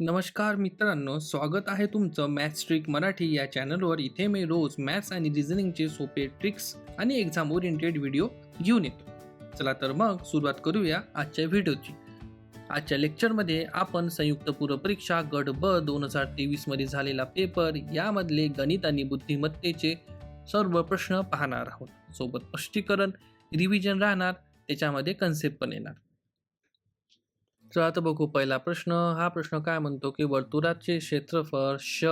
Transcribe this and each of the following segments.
नमस्कार मित्रांनो स्वागत आहे तुमचं मॅथ्स ट्रिक मराठी या चॅनलवर. इथे मी रोज मॅथ्स आणि रिझनिंगचे सोपे ट्रिक्स आणि एक्झाम ओरिएंटेड व्हिडिओ घेऊन येतो. चला तर मग सुरुवात करूया आजच्या व्हिडिओची. आजच्या लेक्चरमध्ये आपण संयुक्त पूर्वपरीक्षा गट ब दोन हजार तेवीसमध्ये झालेला पेपर यामधले गणित आणि बुद्धिमत्तेचे सर्व प्रश्न पाहणार आहोत. सोबत स्पष्टीकरण रिव्हिजन राहणार त्याच्यामध्ये कन्सेप्ट पण येणार. तर आता बघू पहिला प्रश्न हा प्रश्न काय म्हणतो की वर्तुळाचे क्षेत्रफळ श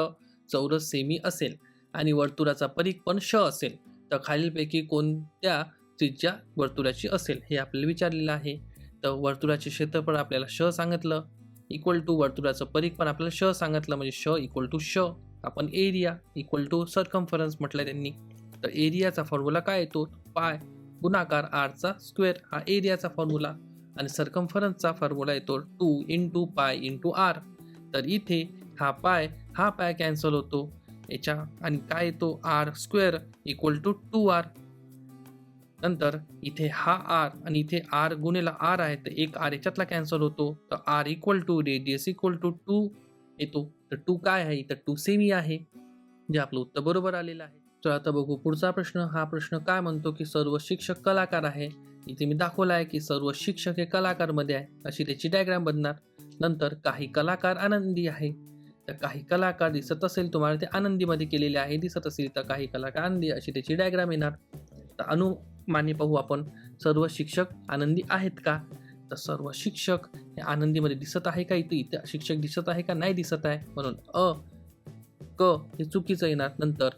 चौरस सेमी असेल आणि वर्तुळाचा परीख पण श असेल. तर खालीलपैकी कोणत्या त्रिज्या वर्तुळाची असेल हे आपल्याला विचारलेलं आहे. तर वर्तुळाचे क्षेत्रफळ आपल्याला श सांगितलं इक्वल टू वर्तुळाचं परीख पण आपल्याला श सांगितलं म्हणजे श इक्वल टू श. आपण एरिया इक्वल टू सरकम्फरन्स म्हटलं त्यांनी. तर एरियाचा फॉर्म्युला काय येतो? पाय. गुणाकार आरचा स्क्वेअर हा एरियाचा फॉर्म्युला आणि सरकम्फरन्सचा फॉर्म्युला येतो two into pi into r तर इथे हा पाय हा पाय कॅन्सल होतो. याच्या आणि काय येतो? R square equal to two r नंतर इथे हा आर आणि इथे आर गुणेला आर आहे तर एक आर याच्यातला कॅन्सल होतो. तर r equal to radius equal to two येतो. तर टू काय आहे? तर टू सेमी आहे जे आपलं उत्तर बरोबर आलेलं आहे. तर आता बघू पुढचा प्रश्न. हा प्रश्न काय म्हणतो की सर्व शिक्षक कलाकार आहे. इथे मी दाखवलं आहे की सर्व शिक्षक हे कलाकारमध्ये आहे. अशी त्याची डायग्राम बनणार. नंतर काही कलाकार आनंदी आहे. तर काही कलाकार दिसत असेल तुम्हाला ते आनंदीमध्ये केलेले आहे दिसत असेल तर काही कलाकार आनंदी अशी त्याची डायग्राम येणार. तर अनुमाने पाहू आपण सर्व शिक्षक आनंदी आहेत का? तर सर्व शिक्षक हे आनंदीमध्ये दिसत आहे का इथे? इथे शिक्षक दिसत आहे का? नाही दिसत आहे. म्हणून अ क हे चुकीचं येणार. नंतर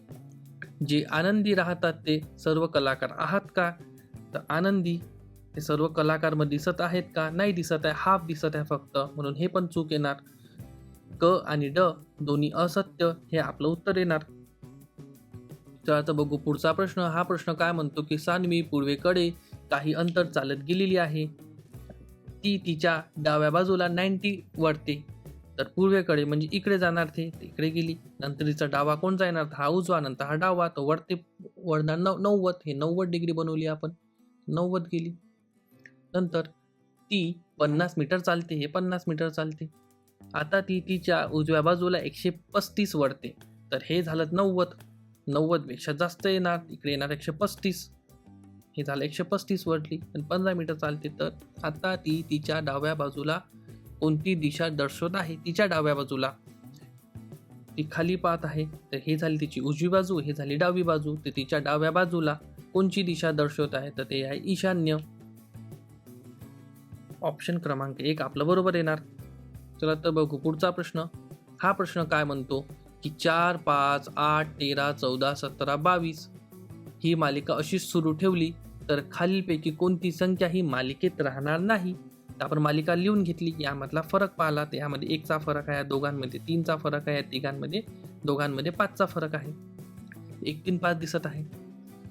जे आनंदी राहतात ते सर्व कलाकार आहात का? तर आनंदी हे सर्व कलाकारमध्ये दिसत आहेत का? नाही दिसत आहे. हाफ दिसत आहे फक्त. म्हणून हे पण चूक येणार. क आणि ड दोन्ही असत्य हे आपलं उत्तर येणार. तर आता बघू पुढचा प्रश्न. हा प्रश्न काय म्हणतो की सानवी पूर्वेकडे काही अंतर चालत गेलेली आहे. ती तिच्या डाव्या बाजूला नाईन्टी वळते. तर पूर्वेकडे म्हणजे इकडे जाणार ते. इकडे गेली. नंतर तिचा डावा कोणता येणार हा उजवा. नंतर हा डावा. तो वरते वळणार नव नव्वद. हे नव्वद डिग्री बनवली आपण. नव्वद गेली. नंतर ती पन्नास मीटर चालते हे पन्नास मीटर चालते. आता ती तिच्या उजव्या बाजूला एकशे पस्तीस वळते. तर हे झालं नव्वद. नव्वदपेक्षा जास्त येणार इकडे येणार एकशे पस्तीस. हे झालं एकशे पस्तीस वळली आणि पंधरा मीटर चालते. तर आता ती तिच्या डाव्या बाजूला कोणती दिशा दर्शवत आहे? तिच्या डाव्या बाजूला. ती खाली पाहत आहे. तर हे झाली तिची उजवी बाजू हे झाली डावी बाजू. तर तिच्या डाव्या बाजूला कोणची दिशा दर्शवत आहे? तर ते आहे ईशान्य. ऑप्शन क्रमांक एक आपलं बरोबर येणार. चला तर बघू पुढचा प्रश्न. हा प्रश्न काय म्हणतो? की चार पाच आठ तेरा चौदा सतरा बावीस ही मालिका अशीच सुरू ठेवली तर खालीलपैकी कोणती संख्या ही मालिकेत राहणार नाही? आपण मालिका लिहून घेतली यामधला फरक पाहिला तर यामध्ये एकचा फरक आहे दोघांमध्ये तीनचा फरक आहे तिघांमध्ये दोघांमध्ये पाचचा फरक आहे. एक तीन पाच दिसत आहे.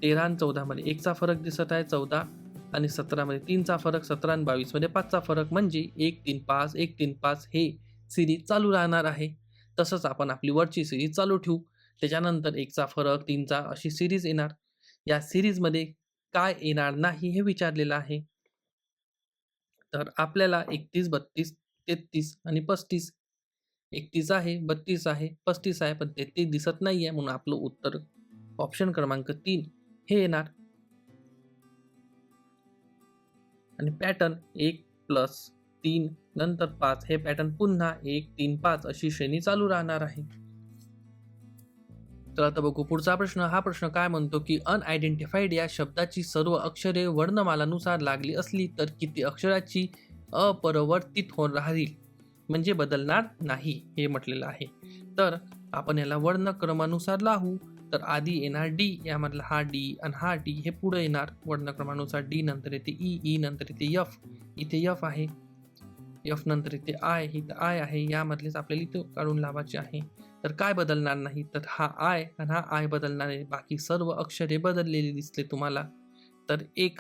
तेरा आणि चौदामध्ये एकचा फरक दिसत आहे चौदा आणि सतरामध्ये तीनचा फरक सतरा आणि बावीसमध्ये पाचचा फरक म्हणजे एक तीन पाच एक तीन पाच हे सिरीज चालू राहणार आहे. तसंच आपण आपली वरची सिरीज चालू ठेवू. त्याच्यानंतर एकचा फरक तीनचा अशी सिरीज येणार. या सिरीजमध्ये काय येणार नाही हे विचारलेलं आहे. तर आपल्याला एकतीस बत्तीस तेहतीस आणि पस्तीस. एकतीस आहे बत्तीस आहे पस्तीस आहे पण तेहतीस दिसत नाही आहे म्हणून आपलं उत्तर ऑप्शन क्रमांक तीन. हे येणार. आणि पॅटर्न एक प्लस तीन नंतर पाच हे पॅटर्न पुन्हा एक तीन पाच अशी श्रेणी चालू राहणार आहे. तर आता बघू पुढचा प्रश्न हा प्रश्न काय म्हणतो की अनआयडेंटिफाईड या शब्दाची सर्व अक्षरे वर्णमालानुसार लागली असली तर किती अक्षराची अपरिवर्तित होऊन राहील म्हणजे बदलणार नाही हे म्हटलेलं आहे. तर आपण याला वर्णक्रमानुसार लावू. तर आधी येणार डी यामधला हा डी आणि हा डी हे पुढे येणार. वर्णक्रमानुसार डी नंतर येते ई ई नंतर येते यफ इथे यफ आहे. यफ नंतर येते आय ही आय आहे. यामधलेच आपल्याला इथं काढून लावायचे आहे. तर काय बदलणार नाही? तर हा आय आणि हा आय बदलणार आहे बाकी सर्व अक्षरे बदललेली दिसले तुम्हाला. तर एक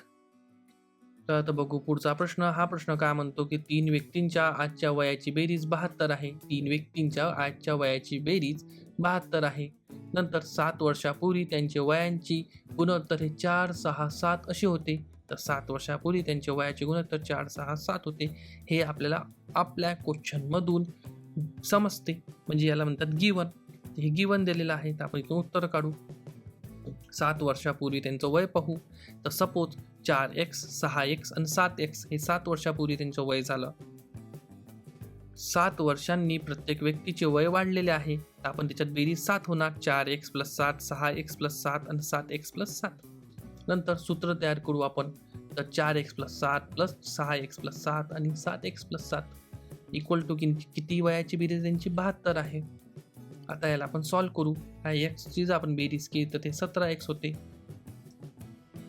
तर आता बघू पुढचा प्रश्न. हा प्रश्न काय म्हणतो की तीन व्यक्तींच्या आजच्या वयाची बेरीज बहात्तर आहे. तीन व्यक्तींच्या आजच्या वयाची बेरीज बहात्तर आहे. नंतर सात वर्षापूर्वी त्यांचे वयांची गुणोत्तर हे चार सहा सात असे होते. तर सात वर्षापूर्वी त्यांचे वयाचे गुणोत्तर चार सहा सात होते. हे आपल्याला आपल्या क्वेश्चनमधून समजते. म्हणजे याला म्हणतात गिवन हे गिवन दिलेलं आहे. तर आपण इथून उत्तर काढू. सात वर्षापूर्वी त्यांचं वय पाहू. तर सपोज चार एक्स सहा एक्स आणि सात एक्स हे सात वर्षापूर्वी त्यांचं वय झालं. सात वर्षांनी प्रत्येक व्यक्तीचे वय वाढलेले आहे. आपण त्याच्यात बेरीज सात होणार. चार एक्स प्लस सात सहा एक्स प्लस सात आणि सात एक्स प्लस सात. नंतर सूत्र तयार करू आपण. तर चार एक्स प्लस सात प्लस सहा एक्स प्लस सात आणि सात एक्स प्लस सात. इक्वल टू कि किती वयाची बेरीज त्यांची बहात्तर आहे. आता याला आपण सॉल्व करू. हा एक्सची जर आपण बेरीज केली तर ते सतरा एक्स होते.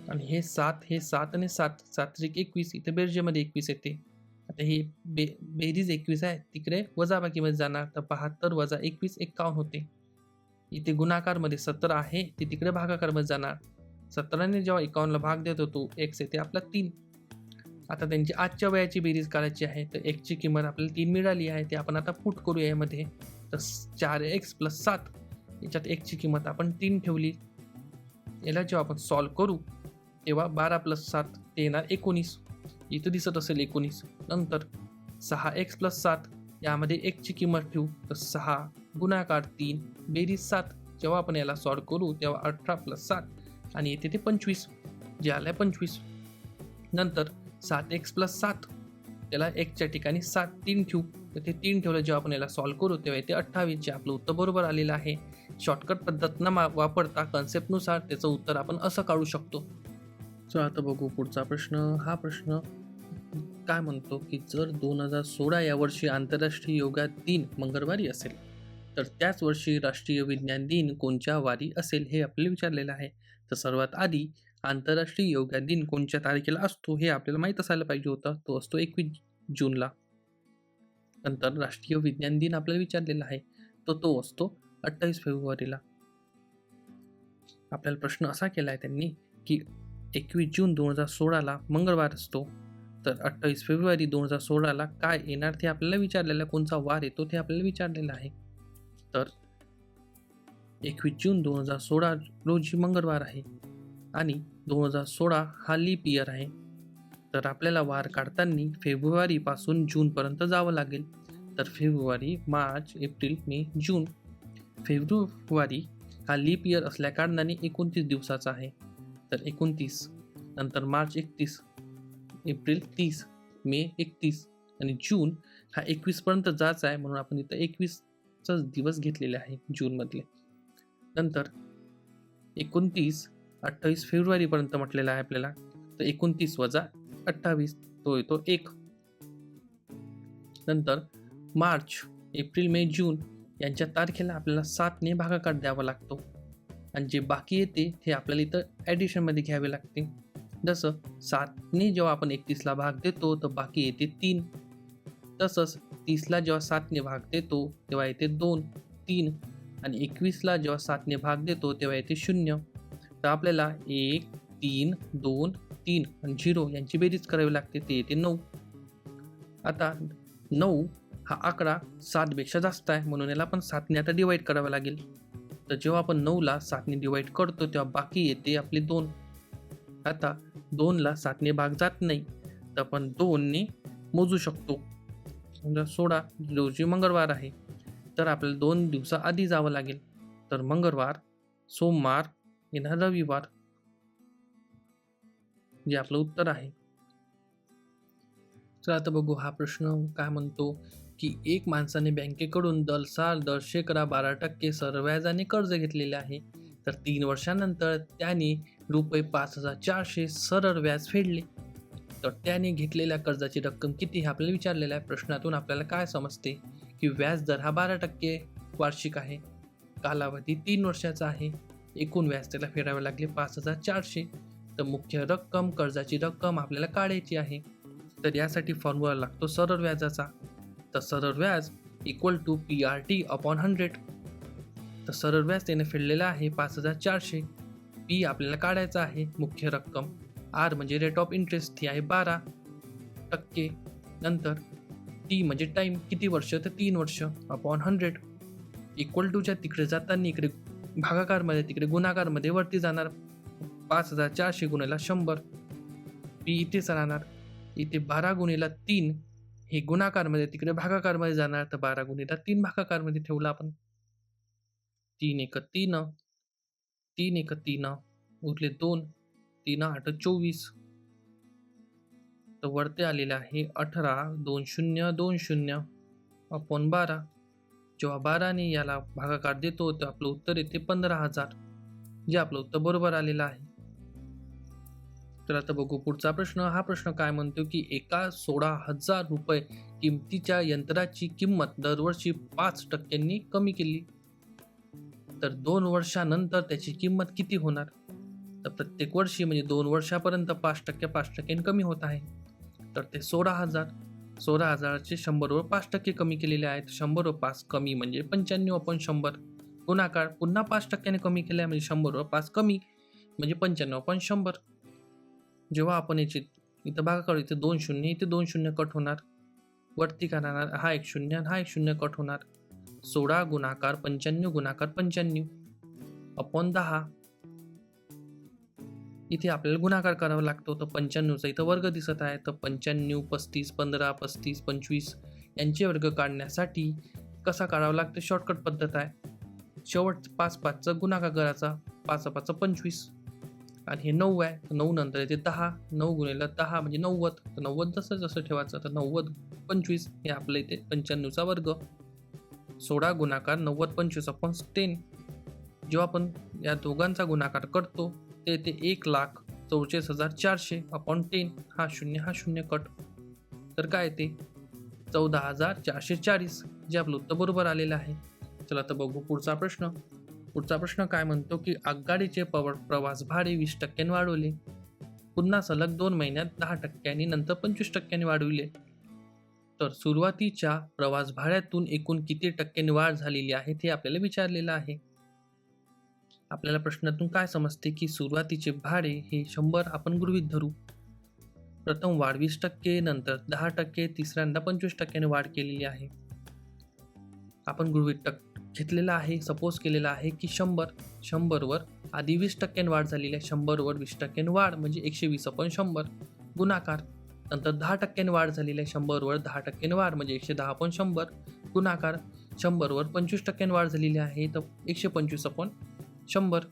आणि हे सात हे सात आणि सात. सात एकवीस. इथे बेरजेमध्ये एकवीस येते. तर ही बे बेरीज एकवीस आहे. तिकडे वजाबाकीमध्ये जाणार. तर बहात्तर वजा एकवीस एक्कावन्न होते. इथे गुणाकारमध्ये सत्तर आहे. ते तिकडे भागाकारमध्ये जाणार. सतराने जेव्हा एकावन्नला भाग देत होतो एक्स येते आपला तीन. आता त्यांची आजच्या वयाची बेरीज काढायची आहे. तर एकची किंमत आपल्याला तीन मिळाली आहे. ते आपण आता फूट करूया यामध्ये. तर चार एक्स प्लस सात. याच्यात एकची किंमत आपण तीन ठेवली. याला जेव्हा आपण सॉल्व करू तेव्हा बारा प्लस सात ते येणार एकोणीस. इथं दिसत असेल एकोणीस. नंतर सहा एक्स प्लस सात यामध्ये एकची किंमत ठेवू. तर सहा गुणाकार तीन बेरीज सात. जेव्हा आपण याला सॉल्व करू तेव्हा अठरा प्लस सात. आणि येथे ते पंचवीस. जे आलं आहे पंचवीस. नंतर सात एक्स प्लस सात त्याला एकच्या ठिकाणी सात तीन ठेवू. तर ते तीन ठेवलं जेव्हा आपण याला सॉल्व करू तेव्हा येते अठ्ठावीस. जे आपलं उत्तर बरोबर आलेलं आहे. शॉर्टकट पद्धत न मा- वापरता कन्सेप्टनुसार त्याचं उत्तर आपण असं काढू शकतो. चला आता बघू पुढचा प्रश्न. हा प्रश्न काय म्हणतो की जर दोन हजार सोळा या वर्षी आंतरराष्ट्रीय योगा दिन मंगळवारी असेल तर त्याच वर्षी राष्ट्रीय विज्ञान दिन कोणत्या वारी असेल हे आपल्याला विचारलेलं आहे. तर सर्वात आधी आंतरराष्ट्रीय योगा दिन कोणत्या तारखेला असतो हे आपल्याला माहीत असायला पाहिजे होतं. तो असतो एकवीस जूनला. नंतर राष्ट्रीय विज्ञान दिन आपल्याला विचारलेला आहे. तो तो असतो अठ्ठावीस फेब्रुवारीला. आपल्याला प्रश्न असा केला आहे त्यांनी की एकवीस जून दोन हजार सोळाला मंगळवार असतो. तर अठ्ठावीस फेब्रुवारी दोन हजार सोळाला काय येणार ते आपल्याला विचारलेलं आहे कोणचा वार येतो ते आपल्याला विचारलेलं आहे. तर एकवीस जून दोन हजार सोळा रोजी मंगळवार आहे आणि दोन हजार सोळा हा लीप इयर आहे. तर आपल्याला वार काढताना फेब्रुवारीपासून जूनपर्यंत जावं लागेल. तर फेब्रुवारी मार्च एप्रिल मे जून फेब्रुवारी हा लीप इयर असल्या कारणाने एकोणतीस दिवसाचा आहे. तर एकोणतीस नंतर मार्च एकतीस एप्रिल तीस मे एकतीस आणि जून हा एकवीसपर्यंत जायचा आहे म्हणून आपण इथं एकवीसचाच दिवस घेतलेले आहे जूनमधले नंतर एकोणतीस अठ्ठावीस फेब्रुवारीपर्यंत म्हटलेला आहे आपल्याला तर एकोणतीस वजा अठ्ठावीस तो येतो एक. नंतर मार्च एप्रिल मे जून यांच्या तारखेला आपल्याला सातने भागाकार द्यावा लागतो. आणि जे बाकी येते ते आपल्याला इथं ॲडिशनमध्ये घ्यावे लागते. जसं सातने जेव्हा आपण एकतीसला भाग देतो तर बाकी येते तीन. तसंच तीसला जेव्हा सातने भाग देतो तेव्हा येते दोन तीन. आणि एकवीसला जेव्हा सातने भाग देतो तेव्हा येते शून्य. तर आपल्याला एक तीन दोन तीन आणि झिरो यांची बेरीज करावी लागते ते येते नऊ. आता नऊ हा आकडा सातपेक्षा जास्त आहे म्हणून याला आपण सातने आता डिवाईड करावं लागेल. तर जेव्हा आपण नऊला सातने डिवाईड करतो तेव्हा बाकी येते आपले दोन. आता दोनला सातने भाग जात नाही तर आपण दोनने मोजू शकतो. समजा सोळा रोजी मंगळवार आहे तर आपल्याला दोन दिवसाआधी जावं लागेल. तर मंगळवार सोमवार येणार रविवार जे आपलं उत्तर आहे. तर आता बघू हा प्रश्न काय म्हणतो. की एक माणसाने बँकेकडून दलसार दर शेकडा बारा टक्के सरव्याजाने कर्ज घेतलेले आहे. तर तीन वर्षानंतर त्याने रुपये पाच हजार चारशे सरळ व्याज फेडले. तर त्याने घेतलेल्या कर्जाची रक्कम किती हे आपल्याला विचारलेलं आहे. प्रश्नातून आपल्याला काय समजते की व्याज दर हा बारा टक्के वार्षिक आहे. कालावधी तीन वर्षाचा आहे. एकूण व्याज त्याला फेडावे लागले पाच हजार चारशे. तर मुख्य रक्कम कर्जाची रक्कम आपल्याला काढायची आहे. तर यासाठी फॉर्म्युला लागतो सरळ व्याजाचा तर सरळ व्याज equal to P R T upon hundred तर सरळ व्याज त्याने फेडलेलं आहे पाच हजार चारशे. पी आपल्याला काढायचा आहे मुख्य रक्कम. आर म्हणजे रेट ऑफ इंटरेस्ट ही आहे बारा टक्के. नंतर टी म्हणजे टाईम किती वर्ष? तर तीन वर्ष अपॉन हंड्रेड इक्वल टूच्या तिकडे जाताना इकडे भागाकारमध्ये तिकडे गुणाकारमध्ये वरती जाणार. पाच हजार चारशे गुणेला शंभर. पी इथेच राहणार. इथे बारा गुणेला तीन. हे गुणाकारमध्ये तिकडे भागाकारमध्ये जाणार तर बारा गुणीला तीन भागाकारमध्ये ठेवला आपण. तीन एक तीन तीन एक तीन उरले दोन तीन आठ चोवीस. तर वरती आलेलं आहे अठरा दोन शून्य दोन शून्य. अपॉन बारा. जेव्हा बाराने याला भागाकार देतो तर आपलं उत्तर येते पंधरा हजार. जे आपलं उत्तर बरोबर आलेलं आहे. तर आता बघू पुढचा प्रश्न हा प्रश्न काय म्हणतो की एका सोळा हजार रुपये किमतीच्या यंत्राची किंमत दरवर्षी पाच टक्क्यांनी कमी केली. तर दोन वर्षानंतर त्याची किंमत किती होणार? तर प्रत्येक वर्षी म्हणजे दोन वर्षापर्यंत पाच टक्के पाच टक्क्यांनी कमी होत आहे. तर ते सोळा हजार सोळा हजाराचे शंभरवर पाच टक्के कमी केलेले आहेत. शंभरवर पाच कमी म्हणजे पंच्याण्णव आपण शंभर. गुणाकार पुन्हा पाच टक्क्याने कमी केले आहे म्हणजे शंभरवर पाच कमी म्हणजे पंच्याण्णव पण शंभर. जेव्हा आपण याची इथं भागा करू इथे दोन शून्य इथे दोन शून्य कट होणार. वरती काय राहणार हा एक शून्य आणि हा एक शून्य कट होणार. सोळा गुणाकार पंच्याण्णव गुणाकार पंच्याण्णव. अपॉन दहा. इथे आपल्याला गुणाकार करावा लागतो तर पंच्याण्णवचा इथं वर्ग दिसत आहे तर पंच्याण्णव पस्तीस पंधरा पस्तीस पंचवीस यांचे वर्ग काढण्यासाठी कसा काढावा लागतो? शॉर्टकट पद्धत आहे. शेवट पाच पाचचा गुणाकार करायचा पाच पाच पंचवीस. आणि हे नऊ आहे तर नऊ नंतर येते दहा. नऊ गुणिले दहा म्हणजे नव्वद. तर नव्वद जसं जसं ठेवायचं तर नव्वद पंचवीस हे आपलं इथे पंच्याण्णवचा वर्ग. सोळा गुणाकार नव्वद पंचवीस आपण टेन. जेव्हा आपण या दोघांचा गुणाकार करतो ते येते एक लाख चौचाळीस हजार चारशे अपॉन टेन. हा शून्य हा शून्य कट. तर काय येते? चौदा हजार चारशे चाळीस. जे आपलं उत्तर बरोबर आलेलं आहे. चला तर बघू पुढचा प्रश्न. पुढचा प्रश्न काय म्हणतो की आगगाडीचे पव प्रवास भाडे वीस टक्क्यांनी वाढवले. पुन्हा सलग दोन महिन्यात दहा टक्क्यांनी नंतर पंचवीस टक्क्यांनी वाढविले. तर सुरुवातीच्या प्रवास भाड्यातून एकूण किती टक्क्यांनी वाढ झालेली आहे ते आपल्याला विचारलेलं आहे. आपल्याला प्रश्नातून काय समजते की सुरुवातीचे भाडे हे शंभर आपण गृहीत धरू. प्रथम वाढ वीस टक्के नंतर दहा टक्के तिसऱ्यांदा पंचवीस टक्क्याने वाढ केलेली आहे. आपण गृहित टक्के घेतलेला आहे सपोज केलेला आहे की शंभर शंभरवर आधी वीस टक्क्यां वाढ झालेली आहे. शंभरवर वीस टक्क्यां वाढ म्हणजे एकशे वीस आपण शंभर. गुणाकार नंतर दहा टक्क्यांनी वाढ झालेली आहे. शंभरवर दहा टक्क्यांनी वाढ म्हणजे एकशे दहा पण शंभर. गुणाकार शंभरवर पंचवीस टक्क्याने वाढ झालेली आहे तर एकशे पंचवीस आपण शंभर.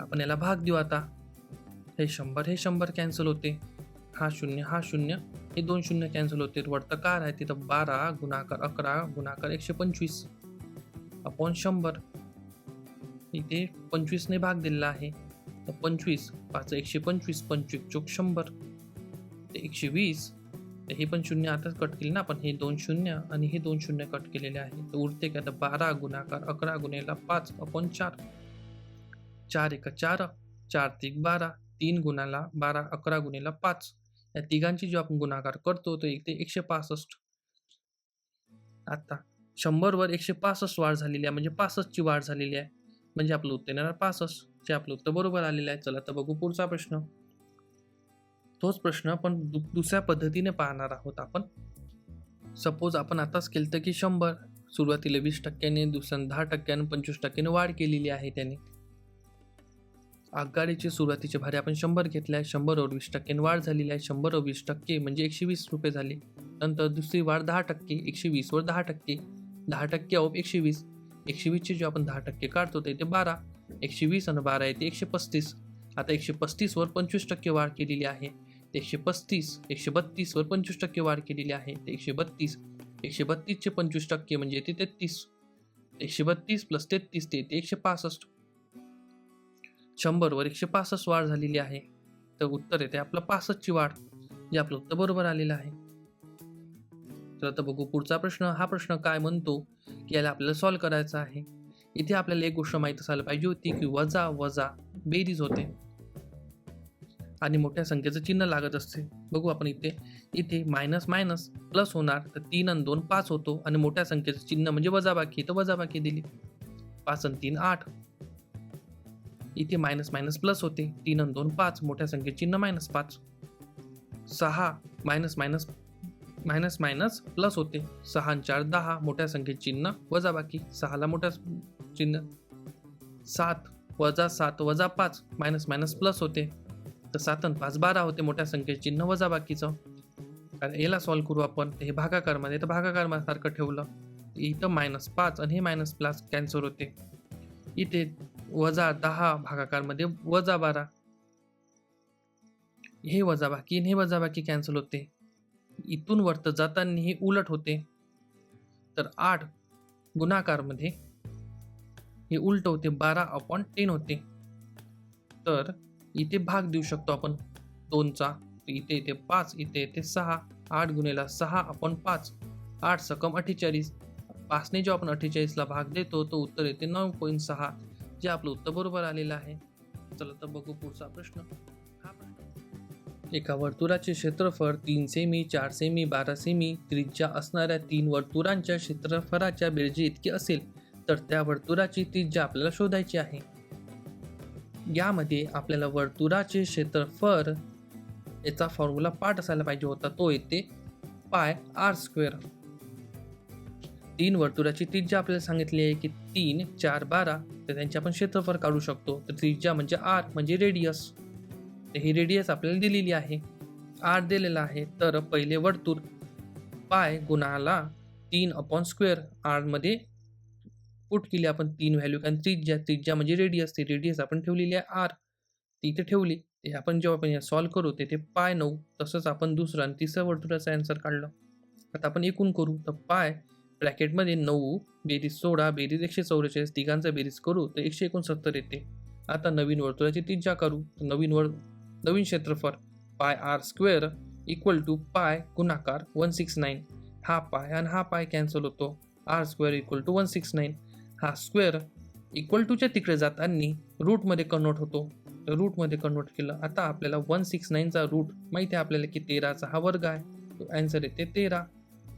आपण याला भाग देऊ आता. हे शंभर हे शंभर कॅन्सल होते. हा शून्य हा शून्य हे दोन शून्य कॅन्सल होते. वरतं कार आहे तिथं बारा गुणाकार अकरा गुणाकार एकशे पंचवीस. अपॉन शंभर. इथे पंचवीसने भाग दिलेला आहे. तर पंचवीस पाच एकशे पंचवीस पंचवीस चोक शंभर. ते एकशे वीस तर हे पण शून्य आताच कट केले ना आपण. हे दोन शून्य आणि हे दोन शून्य कट केलेले आहे. तर उरते का? तर बारा गुणाकार अकरा गुन्हेला पाच अपॉन चार. चार एका चार चार तीन बारा तीन गुणाला बारा अकरा गुन्हेला पाच. या तिघांची जो आपण गुणाकार करतो तो इथे एकशे पासष्ट. आता शंभरवर एकशे पासष्ट वाढ झालेली आहे. म्हणजे पासष्टची वाढ झालेली आहे. म्हणजे आपलं उत्तर येणार पासष्ट जे आपलं उत्तर बरोबर आलेलं आहे. चला तर बघू पुढचा प्रश्न. तोच प्रश्न पण दु दुसऱ्या पद्धतीने पाहणार आहोत आपण. सपोज आपण आताच केलं तर की शंभर सुरुवातीला वीस टक्क्याने दुसऱ्या दहा टक्क्याने पंचवीस टक्क्याने वाढ केलेली आहे त्याने. आगगाडीचे सुरुवातीचे भाडे आपण शंभर घेतले आहे शंभरवर वीस टक्क्याने वाढ झालेली आहे. शंभरवर वीस टक्के म्हणजे एकशे वीस रुपये झाले. नंतर दुसरी वाढ दहा टक्के एकशे वीसवर दहा टक्के. दहा टक्के ऑफ एकशे वीस. एकशे वीसचे जे आपण दहा टक्के काढतो ते बारा. एकशे वीस आणि बारा येते एकशे पस्तीस. आता एकशे पस्तीसवर पंचवीस टक्के वाढ केलेली आहे. एकशे पस्तीस एकशे बत्तीसवर पंचवीस टक्के वाढ केलेली आहे. ते एकशे बत्तीस. एकशे बत्तीसचे पंचवीस टक्के म्हणजे येते तेहतीस. एकशे बत्तीस प्लस तेहतीस ते येते एकशे पासष्ट. शंभरवर एकशे पासष्ट वाढ झालेली आहे. तर उत्तर येते आपलं पासष्टची वाढ जे आपलं उत्तर बरोबर आलेलं आहे. तर आता बघू पुढचा प्रश्न हा प्रश्न काय म्हणतो की याला आपल्याला सॉल्व्ह करायचा आहे. इथे आपल्याला एक गोष्ट माहीत असायला पाहिजे होती की वजा वजा बेरीज होते. आणि मोठ्या संख्येचं चिन्ह लागत असते. बघू आपण इथे इथे मायनस मायनस प्लस होणार तर तीन आणि दोन पाच होतो. आणि मोठ्या संख्येचं चिन्ह म्हणजे वजाबाकी तर वजाबाकी दिली. पाच आणि तीन आठ. इथे मायनस मायनस प्लस होते. तीन आणि दोन पाच. मोठ्या संख्येचे चिन्ह मायनस पाच. सहा minus minus minus minus plus होते. सहा चार दहा मोठ्या संख्येत चिन्ह वजाबाकी सहाला मोठ्या चिन्ह. सात वजा सात वजा पाच मायनस मायनस प्लस होते. तर सात आणि पाच बारा होते मोठ्या संख्येत चिन्ह वजा बाकीचं. कारण याला सॉल्व्ह करू आपण. हे भागाकारमध्ये तर भागाकारमासारखं ठेवलं. इथं मायनस पाच आणि हे मायनस प्लस कॅन्सल होते. इथे वजा दहा भागाकारमध्ये वजा बारा. हे वजा बाकी हे वजा बाकी कॅन्सल होते. इथून वरत जाताना हे उलट होते. तर आठ गुणाकारमध्ये हे उलट होते बारा अपॉन टेन होते. तर इथे भाग देऊ शकतो आपण. दोनचा इथे इथे पाच इथे इथे सहा. आठ गुणेला सहा आपण पाच. आठ सकम अठ्ठेचाळीस. पाचने जो आपण अठ्ठेचाळीसला भाग देतो तो उत्तर येते नऊ पॉईंट सहा. जे आपलं उत्तर बरोबर आलेलं आहे. चला तर बघू पुढचा प्रश्न. एका वर्तुळाचे क्षेत्रफळ तीन सेमी चार सेमी बारा सेमी त्रिज्या असणाऱ्या तीन वर्तुळांच्या क्षेत्रफळाच्या बेरजे इतकी असेल तर त्या वर्तुळाची त्रिज्या आपल्याला शोधायची आहे. यामध्ये आपल्याला वर्तुळाचे क्षेत्रफळ याचा फॉर्म्युला पाठ असायला पाहिजे होता तो येते पाय आर स्क्वेअर. तीन वर्तुळाची त्रिज्या आपल्याला सांगितली आहे की तीन चार बारा तर त्यांचे आपण क्षेत्रफळ काढू शकतो. तर त्रिज्या म्हणजे आर म्हणजे रेडियस ही रेडियस आपल्याला दिलेली आहे. आर दिलेला आहे. तर पहिले वर्तुळ पाय गुणाला तीन अपॉन स्क्वेअर आरमध्ये पुट केली आपण तीन व्हॅल्यू कारण त्रिज्या त्रिज्या म्हणजे रेडियस ती रेडियस आपण ठेवलेली आहे आर ती इथे ठेवली. ते आपण जेव्हा आपण सॉल्व्ह करू तेथे पाय नऊ. तसंच आपण दुसरं आणि तिसरं वर्तुळाचं आन्सर काढलं. आता आपण एकूण करू. तर पाय ब्रॅकेटमध्ये नऊ बेरीज सोळा बेरीज एकशे चौवेचाळीस तिघांचा बेरीज करू तर एकशे एकोणसत्तर येते. आता नवीन वर्तुळाची त्रिज्या करू. तर नवीन वर् नवीन क्षेत्रफळ पाय आर स्क्वेअर इक्वल टू पाय गुणाकार वन सिक्स नाईन हा पाय आणि हा पाय कॅन्सल होतो. R square equal to one six nine हा स्क्वेअर इक्वल टूच्या तिकडे जाताना रूटमध्ये कन्वर्ट होतो. रूटमध्ये कन्वर्ट केलं. आता आपल्याला वन सिक्स नाईनचा रूट माहिती आहे आपल्याला की तेराचा हा वर्ग आहे. तो ॲन्सर येते तेरा.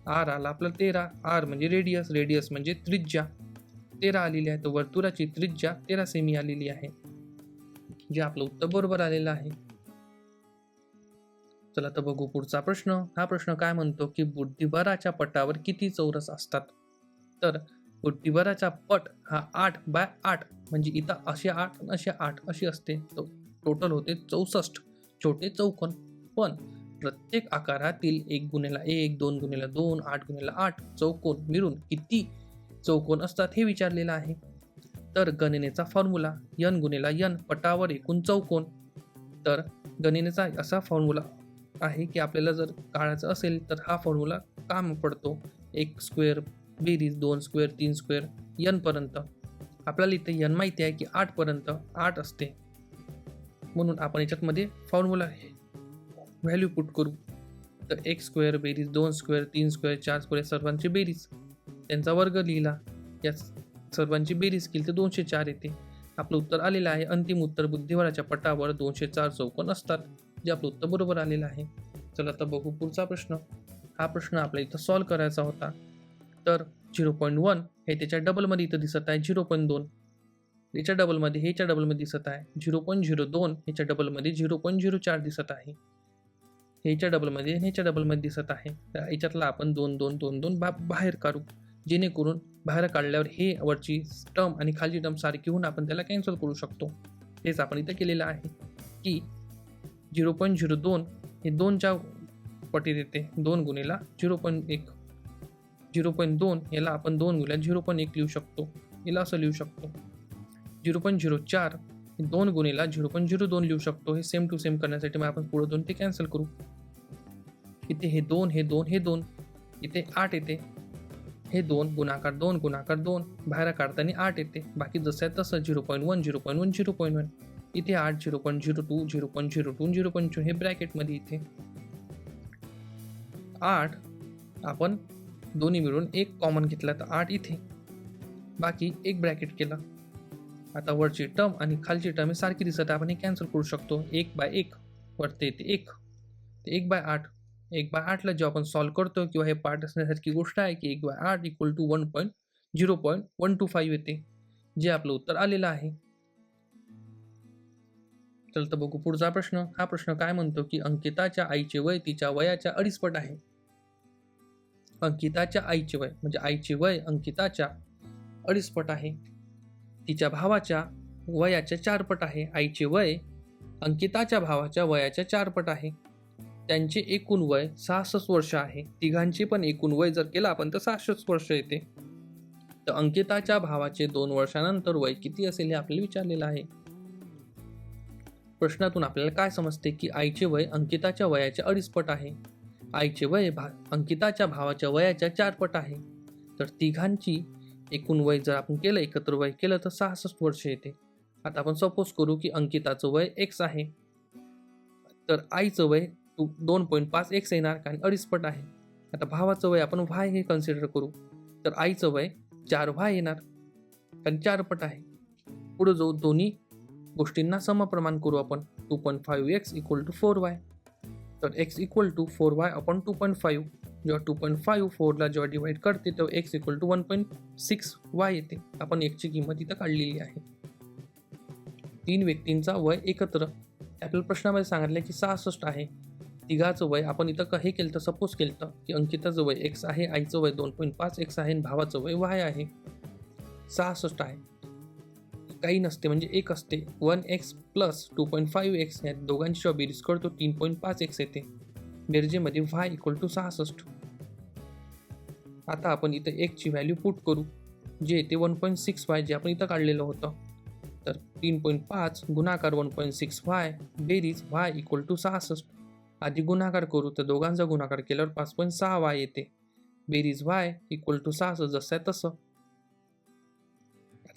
आर आला आपला तेरा. आर म्हणजे रेडियस रेडियस म्हणजे त्रिज्या. तेरा आलेली आहे तर वर्तुळाची त्रिज्या. तेरा सेमी आलेली आहे. जे आपलं उत्तर बरोबर आलेलं आहे. चला तर बघू पुढचा प्रश्न. हा प्रश्न काय म्हणतो की बुद्धिबराच्या पटावर किती चौरस असतात? तर बुद्धिबराचा पट हा आठ बाय आठ म्हणजे इथं असे आठ असे आठ अशी असते. तो टोटल होते चौसष्ट छोटे चौकोन. पण प्रत्येक आकारातील एक गुन्हेला एक दोन गुणेला दोन आठ गुणेला आठ चौकोन मिळून किती चौकोन असतात हे विचारलेलं आहे. तर गणनेचा फॉर्म्युला यन गुन्हेला यन पटावर एकूण चौकोन. तर गणनेचा असा फॉर्म्युला आहे की आपल्याला जर काढायचं असेल तर हा फॉर्म्युला काम पडतो. एक स्क्वेअर बेरीज दोन स्क्वेअर तीन स्क्वेअर यनपर्यंत आपल्याला इथे यन माहिती आहे की आठपर्यंत आठ असते. म्हणून आपण याच्यातमध्ये फॉर्म्युला व्हॅल्यू पुट करू. तर एक स्क्वेअर बेरीज दोन स्क्वेअर तीन स्क्वेअर चार स्क्वेअर सर्वांची बेरीज. त्यांचा वर्ग लिहिला. या सर्वांची बेरीज केली तर दोनशे चार येते. आपलं उत्तर आलेलं आहे. अंतिम उत्तर बुद्धिबळाच्या पटावर दोनशे चार चौकोन असतात. जे आपलं उत्तर बरोबर आलेलं आहे. चला आता बघू पुढचा प्रश्न. हा प्रश्न आपल्या इथं सॉल्व करायचा होता. तर झिरो पॉईंट वन हे त्याच्या डबलमध्ये इथं दिसत आहे झिरो पॉईंट दोन. याच्या डबलमध्ये हेच्या डबलमध्ये दिसत आहे झिरो पॉईंट झिरो दोन. ह्याच्या डबलमध्ये झिरो पॉईंट झिरो चार दिसत आहे. ह्याच्या डबलमध्ये ह्याच्या डबलमध्ये दिसत आहे. तर याच्यातला आपण दोन दोन दोन दोन बा बाहेर काढू. जेणेकरून बाहेर काढल्यावर हे वरची टर्म आणि खालची टर्म सारखी होऊन आपण त्याला कॅन्सल करू शकतो. हेच आपण इथं केलेलं आहे. की झिरो पॉईंट झिरो दोन हे दोनच्या पटीत येते दोन गुणेला झिरो पॉईंट एक. झिरो पॉईंट दोन याला आपण दोन गुणिला झिरो पॉईंट एक लिहू शकतो. याला असं लिहू शकतो. झिरो पॉईंट झिरो चार हे दोन गुन्हेला झिरो पॉईंट झिरो दोन लिहू शकतो. हे सेम टू सेम करण्यासाठी मग आपण पुढे दोन ते कॅन्सल करू. इथे हे दोन हे दोन हे दोन. इथे आठ येते. हे दोन गुणाकार दोन गुणाकार दोन. बाहेर काढताना आठ येते. बाकी जसं आहे तसं zero point one zero point one zero point one. इथे आठ zero point zero two zero point zero two zero point zero हे ब्रॅकेटमध्ये इथे. आठ आपण दोन्ही मिळून एक कॉमन घेतला तर आठ इथे. बाकी एक ब्रॅकेट केला. आता वरची टर्म आणि खालची टर्म हे सारखी दिसत आपण हे कॅन्सल करू शकतो. एक बाय एक. वरते येते एक. ते एक बाय आठ. एक बाय आठला जेव्हा आपण सॉल्व्ह करतो किंवा हे पार्ट असण्यासारखी गोष्ट आहे की एक बाय आठ equal to one point zero point one two five येते. जे आपलं उत्तर आलेलं आहे. चल तर बघू पुढचा प्रश्न. हा प्रश्न काय म्हणतो की अंकिताच्या आईचे वय तिच्या वयाच्या अडीचपट आहे. अंकिताच्या आईचे वय म्हणजे आईचे वय अंकिताच्या अडीचपट आहे. तिच्या भावाच्या वयाच्या चारपट आहे. आईचे वय अंकिताच्या भावाच्या वयाच्या चारपट आहे. त्यांचे एकूण वय सहासष्ट वर्ष आहे. तिघांचे पण एकूण वय जर केलं आपण तर सहासष्ट वर्ष येते. तर अंकिताच्या भावाचे दोन वर्षानंतर वय किती असेल हे आपल्याला विचारलेलं आहे. प्रश्नातून आपल्याला काय समजते की आईचे वय अंकिताच्या वयाच्या अडीच पट आहे? आईचे वय भा अंकिताच्या भावाच्या वयाच्या चार पट आहे. तर तिघांची एकूण वय जर आपण केलं एकत्र वय केलं तर सहासष्ट वर्ष येते. आता आपण सपोज करू की अंकिताचं वय एक्स आहे. तर आईचं वय टू दोन पॉईंट पाच एक्स येणार कारण अडीच पट आहे. आता भावाचं वय आपण व्हाय हे कन्सिडर करू. तर आईचं वय चार व्हाय येणार कारण चार पट आहे. पुढे जाऊ दोन्ही गोष्टींना समप्रमाण करू आपण. Two point five x equal to four y. तर x equal to four y आपण टू पॉईंट फाईव्ह. जेव्हा टू पॉईंट फाईव्ह फोरला जेव्हा डिवाईड करते तेव्हा x equal to one point six y येते. आपण एकची किंमत इथं काढलेली आहे. तीन व्यक्तींचा वय एकत्र. आपल्याला प्रश्नामध्ये सांगितलं की सहासष्ट आहे. तिघाचं वय आपण इथं हे केलं तर सपोज केलं तर की अंकिताचं वय एक्स आहे आईचं वय दोन पॉईंट पाच एक्स आहे आणि भावाचं वय वाय आहे. सहासष्ट आहे. काही नसते म्हणजे एक असते. One x plus two point five x या दोघांची जेव्हा बेरीज करतो तीन पॉईंट पाच एक्स येते. बेरजेमध्ये व्हाय इक्वल टू सहासष्ट. आता आपण इथं एकची व्हॅल्यू पुट करू जे येते वन पॉईंट सिक्स वाय जे आपण इथं काढलेलं होतं. तर तीन पॉईंट पाच गुणाकार वन पॉईंट सिक्स वाय बेरीज वाय इक्वल टू सहासष्ट. आधी गुणाकार करू तर दोघांचा गुणाकार केल्यावर पाच पॉईंट सहा वाय येते. बेरीज वाय इक्वल टू सहासष्ट जसं आहे तसं.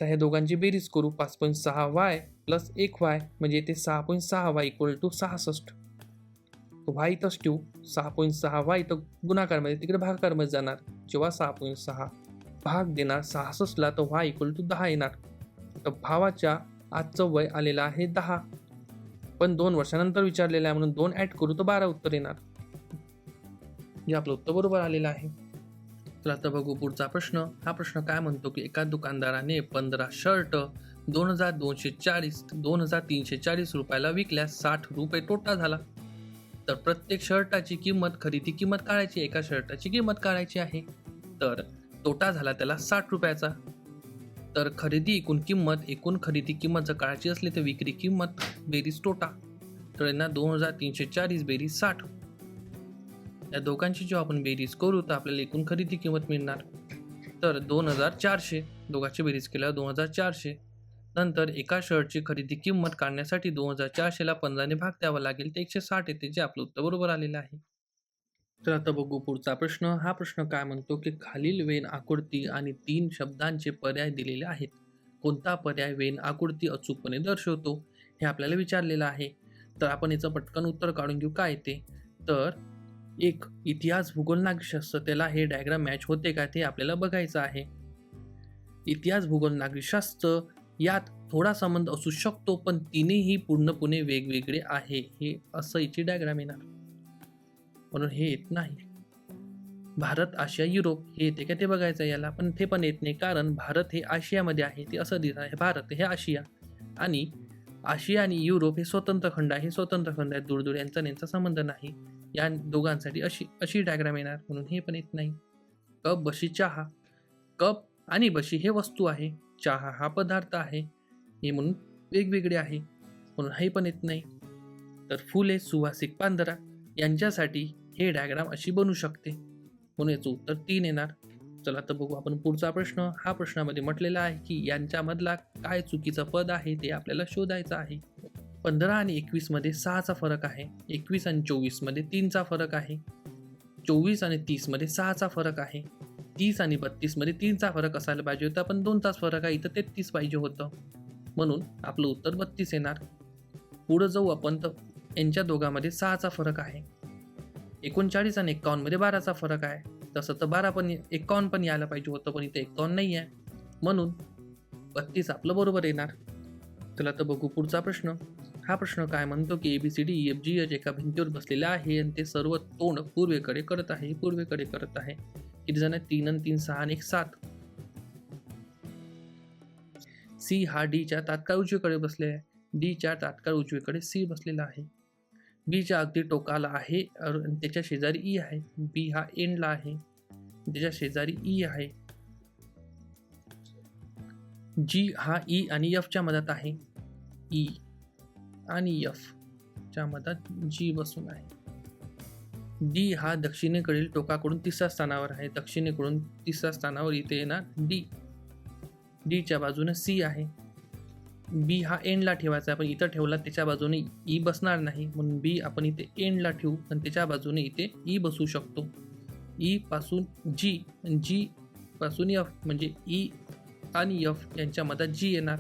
आता ह्या दोघांची बेरीज करू. पाच पॉईंट सहा वाय प्लस एक वाय म्हणजे ते सहा पॉईंट सहा वाय इक्वल टू सहासष्ट. वाय इथंच ठेवू. सहा पॉईंट सहा वाय इथं गुणाकारमध्ये तिकडे भागाकारमध्ये जाणार. जेव्हा सहा पॉईंट सहा भाग देणार सहासष्टला तर वाय इक्वल टू दहा येणार. तर भावाच्या आजचं वय आलेलं आहे दहा. पण दोन वर्षानंतर विचारलेलं आहे म्हणून दोन ॲड करू तर बारा उत्तर येणार. जे आपलं उत्तर बरोबर आलेलं आहे. तर आता बघू पुढचा प्रश्न. हा प्रश्न काय म्हणतो की एका दुकानदाराने पंधरा शर्ट दोन हजार दोनशे चाळीस दोन हजार तीनशे चाळीस रुपयाला विकल्यास साठ रुपये तोटा झाला. तर प्रत्येक शर्टाची किंमत खरेदी किंमत काढायची एका शर्टाची किंमत काढायची आहे. तर तोटा झाला त्याला साठ रुपयाचा. तर खरेदी एकूण किंमत एकूण खरेदी किंमत जर काढायची असली तर विक्री किंमत बेरीज तोटा. तर यांना दोन हजार तीनशे चाळीस बेरीज साठ. या दोघांची जेव्हा आपण बेरीज करू तर आपल्याला एकूण खरेदी किंमत मिळणार. तर दोन हजार चारशे दोघांची बेरीज केल्यावर दोन हजार चारशे. नंतर एका शर्टची खरेदी किंमत काढण्यासाठी दोन हजार चारशेला पंधराने भाग द्यावा लागेल ते एकशे साठ येते जे आपलं उत्तर बरोबर आलेलं आहे. तर आता बघू पुढचा प्रश्न. हा प्रश्न काय म्हणतो की खालील वेन आकृती आणि तीन शब्दांचे पर्याय दिलेले आहेत. कोणता पर्याय वेन आकृती अचूकपणे दर्शवतो हे आपल्याला विचारलेलं आहे. तर आपण याचं पटकन उत्तर काढून घेऊ. काय ते? तर एक इतिहास भूगोल नागरिकशास्त्र त्याला हे डायग्राम मॅच होते का ते आपल्याला बघायचं आहे. इतिहास भूगोल नागरिकशास्त्र यात थोडा संबंध असू शकतो पण तिनेही पूर्णपणे वेगवेगळे आहे. हे असं याची डायग्राम येणार. म्हणून हे येत नाही. भारत आशिया युरोप हे येते का ते बघायचं याला पण ते पण येत नाही. कारण भारत हे आशियामध्ये आहे ते असं दिसत आहे. भारत हे आशिया आणि आशिया आणि युरोप हे स्वतंत्र खंड आहे. स्वतंत्र खंड आहे दूरदूर यांचा यांचा संबंध नाही. या दोघांसाठी अशी अशी डायग्राम येणार. म्हणून हे पण येत नाही. कप बशी चहा. कप आणि बशी हे वस्तू आहे. चहा हा पदार्थ आहे. हे म्हणून वेगवेगळे आहे. म्हणून हे पण येत नाही. तर फुले सुवासिक पांधरा यांच्यासाठी हे डायग्राम अशी बनू शकते. म्हणून याचं उत्तर तीन येणार. चला तर बघू आपण पुढचा प्रश्न. हा प्रश्नामध्ये म्हटलेला आहे की यांच्यामधला काय चुकीचं पद आहे ते आपल्याला शोधायचं आहे. पंधरा आणि एकवीसमध्ये सहाचा फरक आहे. एकवीस आणि चोवीसमध्ये तीनचा फरक आहे. चोवीस आणि तीसमध्ये सहाचा फरक आहे. तीस आणि बत्तीसमध्ये तीनचा फरक असायला पाहिजे होता पण दोन तास फरक आहे. इथं तेहतीस पाहिजे होतं. म्हणून आपलं उत्तर बत्तीस येणार. पुढं जाऊ आपण तर यांच्या दोघांमध्ये सहाचा फरक आहे. एकोणचाळीस आणि एक्कावन्नमध्ये बाराचा फरक आहे. तसं तर बारा पण एक्कावन्न पण यायला पाहिजे होतं पण इथं एक्कावन्न नाही आहे. म्हणून बत्तीस आपलं बरोबर येणार. चला तर बघू पुढचा प्रश्न. हा प्रश्न काय म्हणतो की एबीसीडी एफ जी एच एका भिंतीवर बसलेला आहे आणि ते सर्व तोंड पूर्वेकडे करत आहे पूर्वेकडे करत आहे. किती जण तीन आणि तीन सहा आणि एक सात. सी हा डीच्या तात्काळ उजवीकडे बसले आहे. डीच्या तात्काळ उजवीकडे सी बसलेला आहे. बीच्या अगदी टोकाला आहे त्याच्या शेजारी ई आहे. बी हा एंडला आहे. त्याच्या शेजारी ई आहे. जी हा ई आणि एफच्या मधात आहे. ई आणि यफ च्या मतात जी बसून आहे. डी हा दक्षिणेकडील टोकाकडून तिसऱ्या स्थानावर आहे. दक्षिणेकडून तिसऱ्या स्थानावर इथे येणार डी. डीच्या बाजूने सी आहे. बी हा एंडला ठेवायचा आहे. इथं ठेवला त्याच्या बाजूने ई बसणार नाही. म्हणून बी आपण इथे एंडला ठेवू आणि त्याच्या बाजूने इथे ई बसू शकतो. ई पासून जी जी पासून यफ म्हणजे ई आणि यफ यांच्या मधात जी येणार.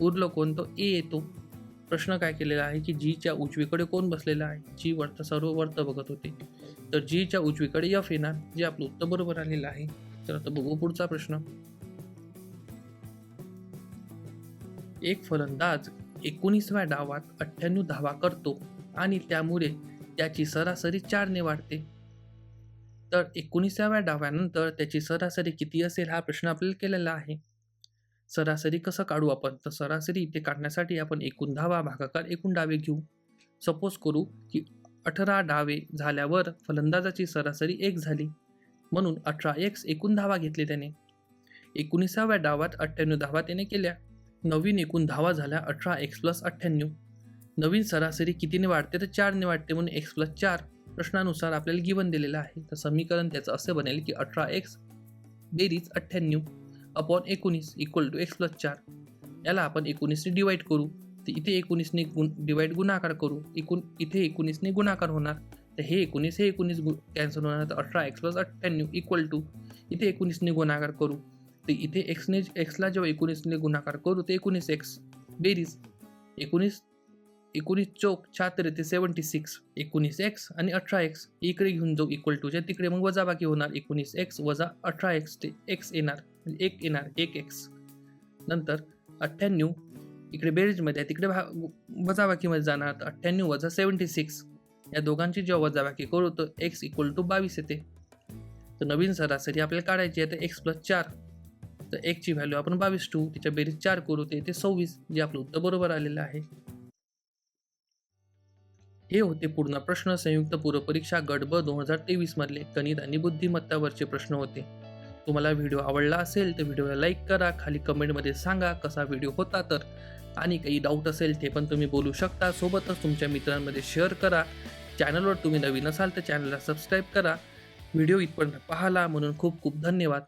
उरलं कोणतो ए येतो. प्रश्न काय केलेला आहे की जीच्या उजवीकडे कोण बसलेला आहे? जी वरत सर्व वरत बघत होते. तर जीच्या उजवीकडे एफ येणार जे आपलं उत्तर बरोबर आलेलं आहे. तर आता बघू पुढचा प्रश्न. एक फलंदाज एकोणीसव्या डावात अठ्ठ्याण्णव धावा करतो आणि त्यामुळे त्याची सरासरी चारने वाढते. तर एकोणीसाव्या डाव्यानंतर त्याची सरासरी किती असेल हा प्रश्न आपल्याला केलेला आहे. सरासरी कसं काढू आपण? तर सरासरी ते काढण्यासाठी आपण एकूण धावा भागाकार एकूण डावे घेऊ. सपोज करू की अठरा डावे झाल्यावर फलंदाजाची सरासरी एक झाली. म्हणून अठरा एक्स एकूण धावा घेतले त्याने. एकोणीसाव्या डावात अठ्ठ्याण्णव धावा त्याने केल्या. नवीन एकूण धावा झाल्या अठरा एक्स प्लस अठ्ठ्याण्णव. नवीन सरासरी कितीने वाढते? तर चारने वाढते म्हणून एक्स प्लस चार प्रश्नानुसार आपल्याला गिवन दिलेलं आहे. तर समीकरण त्याचं असे बनेल की अठरा एक्स बेरीज अठ्ठ्याण्णव. अपॉन एकोणीस इक्वल टू एक्स प्लस चार. याला आपण एकोणीसने डिवाईड करू. तर इथे एकोणीसने गुण डिवाईड गुणाकार करू. एकूण इथे एकोणीसने गुणाकार होणार. तर हे एकोणीस हे एकोणीस गु कॅन्सल होणार. तर अठरा एक्स प्लस अठ्ठ्याण्णव इक्वल टू इथे एकोणीसने गुणाकार करू. तर इथे एक्सने एक्सला जेव्हा एकोणीसने गुणाकार करू तर एकोणीस एक्स बेरीज. एकोणीस एकोणीस चौक छात्र ते सेवन्टी सिक्स एकोणीस एक्स आणि अठरा एक्स. इकडे घेऊन जाऊ इक्वल टूच्या तिकडे मग वजाबाकी होणार. एकोणीस एक्स वजा अठरा एक्स ते एक्स येणार. म्हणजे एक येणार एक एक्स. नंतर अठ्ठ्याण्णव इकडे बेरीजमध्ये आहे तिकडे भा वजाबाकीमध्ये जाणार. तर अठ्ठ्याण्णव वजा सेवन्टी सिक्स. या दोघांची जेव्हा वजाबाकी करू तर एक्स इक्वल टू बावीस येते. तर नवीन सरासरी आपल्याला काढायची आहे तर एक्स प्लस चार. तर एकची व्हॅल्यू आपण बावीस ठेवू तिच्या बेरीज चार करू ते येते सव्वीस जे आपलं उत्तर बरोबर आलेलं आहे. हे होते पूर्ण प्रश्न. संयुक्त पूर्वपरीक्षा गट ब दोन हजार तेवीसमधले गणित आणि बुद्धिमत्तावरचे प्रश्न होते. तुम्हाला व्हिडिओ आवडला असेल तर व्हिडिओला लाईक करा खाली कमेंटमध्ये सांगा कसा व्हिडिओ होता तर. आणि काही डाऊट असेल ते पण तुम्ही बोलू शकता. सोबतच तुमच्या मित्रांमध्ये शेअर करा. चॅनलवर तुम्ही नवीन असाल तर चॅनलला सबस्क्राईब करा. व्हिडिओ इथपर्यंत पाहाला म्हणून खूप खूप धन्यवाद.